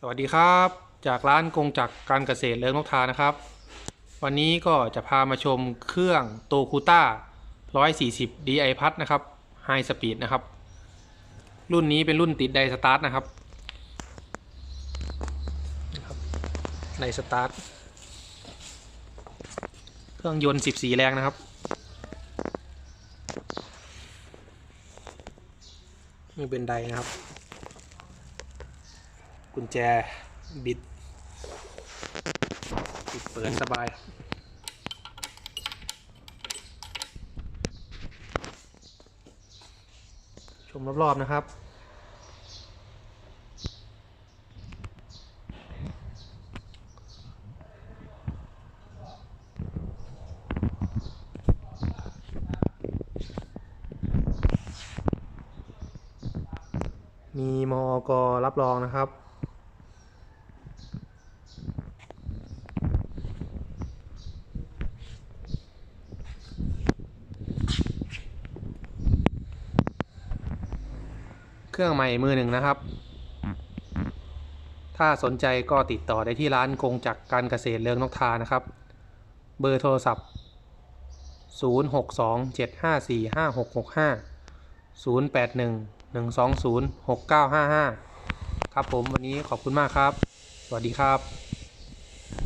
สวัสดีครับ จากร้านกงจักรการเกษตรเลิงนกทานะครับ วันนี้ก็จะพามาชมเครื่องโตคูต้า140 DI พัดนะครับ High Speed นะครับ รุ่นนี้เป็นรุ่นติดไดสตาร์ทนะครับนะครับไดสตาร์ทเครื่องยนต์ 14 แรงนะครับ นี่เป็นไดนะครับ กุญแจบิดปิดเปิดสบายชมรอบๆนะครับมีมอกรับรองนะครับ เครื่องใหม่มือหนึ่งนะครับ ถ้าสนใจก็ติดต่อได้ที่ร้านกงจักรการเกษตรเลืองนกทานะครับ เบอร์โทรศัพท์ 0627545665 0811206955 ครับผมวันนี้ขอบคุณมากครับ สวัสดีครับ